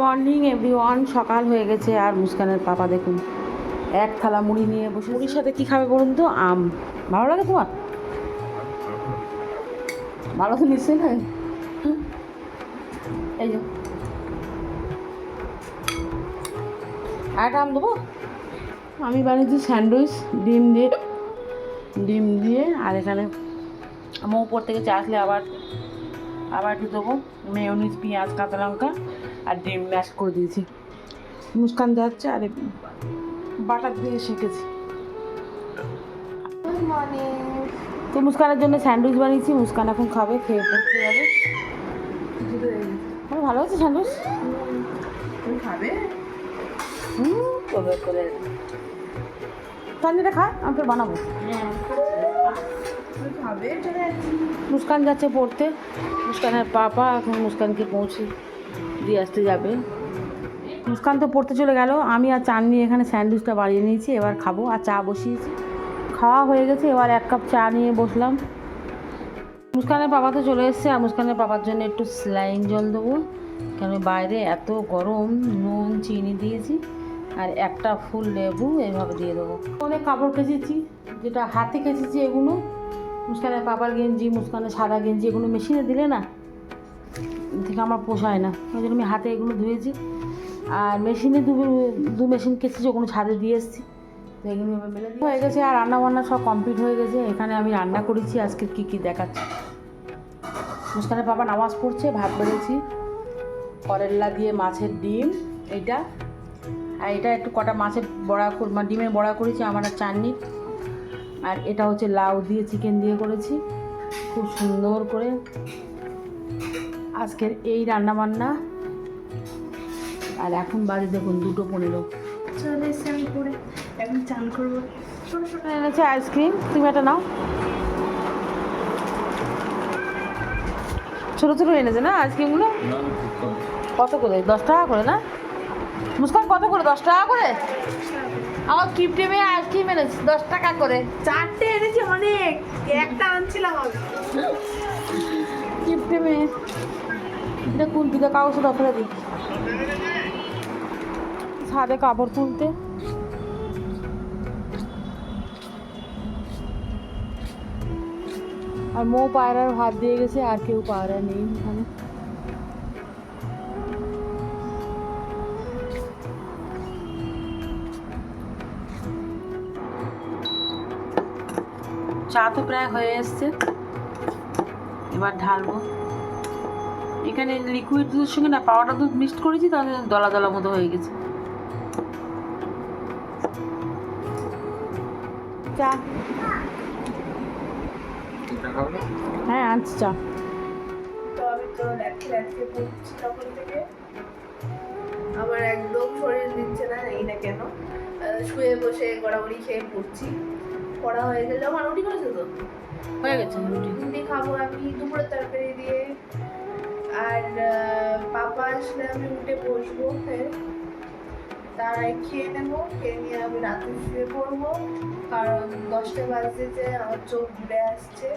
Morning everyone সকাল হয়ে গেছে। আর মুস্কানের পাপা দেখুন এক থালা মুড়ি নিয়ে বসে মুড়ির সাথে কী খাবে বলুন তো? আম। ভালো লাগে তোমার? ভালো তো নিশ্চয়ই না এই যে। একটা আম দেবো? আমি বানিয়েছি স্যান্ডউইচ ডিম দিয়ে ডিম দিয়ে আর এখানে আমার উপর থেকে চা আসলে আবার আবার একটু দেবো। মেয়নিজ পেঁয়াজ কাঁচা লঙ্কা আর ডিম ম্যাশ করে দিয়েছি। মুস্কান যাচ্ছে আর বাটার দিয়ে শিখেছি। তো মুস্কানের জন্য স্যান্ডউইচ বানিয়েছি মুস্কান এখন খাবে খেয়ে পড়তে যাবে। ভালো হচ্ছে স্যান্ডউইচ? খাবে? করে করে তাহলে খা আমি তো বানাবো। যাচ্ছি মুস্কান যাচ্ছে পড়তে। মুস্কানের পাপা এখন মুস্কানকে পৌঁছে দিয়ে আসতে যাবে। মুস্কান তো পড়তে চলে গেল। আমি আর চান নিয়ে এখানে স্যান্ডউইচটা বাড়িয়ে নিয়েছি, এবার খাব আর চা বসিয়েছি। খাওয়া হয়ে গেছে, এবার এক কাপ চা নিয়ে বসলাম। মুস্কানের বাবা তো চলে এসছে, আর মুস্কানের বাবার জন্য একটু স্লাইন জল দেবো। কেন বাইরে এত গরম, নুন, চিনি দিয়েছি, আর একটা ফুল লেবু এইভাবে দিয়ে দেবো। অনেক কাপড় কেচেছি, যেটা হাতে কেচেছি এগুলো মুস্কানের পাপার গেঞ্জি, মুস্কানের সাদা গেঞ্জি এগুলো মেশিনে দিলে না থেকে আমার পোষায় না। ওই জন্য আমি হাতে এগুলো ধুয়েছি। আর মেশিনে দু দু মেশিন কেচেছি, ওগুলো ছাদে দিয়ে এসেছি। হয়ে গেছে, আর রান্না বান্না সব কমপ্লিট হয়ে গেছে। এখানে আমি রান্না করেছি, আজকে কী কী দেখাচ্ছি। মুস্কানের বাবা নামাজ পড়ছে, ভাত বেড়েছি। করল্লা দিয়ে মাছের ডিম, এইটা। আর এটা একটু কটা মাছের বড়া ডিমের বড়া করেছি, আমার চাটনি আর এটা হচ্ছে লাউ দিয়ে চিকেন দিয়ে করেছি। খুব সুন্দর করে। আজকের এই রান্না বান্না আর এখন বাজে দেখুন দুটো পনেরো চলে এসছি আমি পরে এখন চান করব। ছোটো ছোটো এনেছে আইসক্রিম। তুমি এটা নাও। ছোটো ছোটো এনেছে না আইসক্রিমগুলো? কত করে? দশ টাকা করে না? মুস্কান কত করে দশ টাকা করে? আমার কিপটে মেয়ে আইসক্রিম এনেছে। দশ টাকা করে। চারটে এনেছি অনেক। একটা আনছিলাম কিপটে মেয়ে। এটা কুলপিতে কাগজ ফেলে দিই। ছাদে কাপড় তুলতে। আর মৌ পায়রার ভাত দিয়ে গেছে আর কেউ পায়রা নেই এখানে। চা তো প্রায় হয়ে এসছে। এবার ঢালবো। এখানে লিকুইড দুধের সঙ্গে না পাউডার দুধ মিক্সড করেছি তাহলে দলা দলা মতো হয়ে গেছে। চা। হ্যাঁ আনছি চা। আমার একদম শরীর দিচ্ছে না এই না কেন। শুয়ে বসে গড়াগড়ি খেয়ে পড়ছি। পড়া হয়ে গেল আমার রুটি করেছ তো? হয়ে গেছে রুটি। রুটি খাব আমি দুপুরের তরকারি দিয়ে। আর পাপা আসলে আমি উঠে বসবো ফের। তারাই খেয়ে নেব খেয়ে নিয়ে আমি রাতে শুয়ে পড়ব। কারণ দশটা বাজতে যে আমার চোখ ঘুরে আসছে।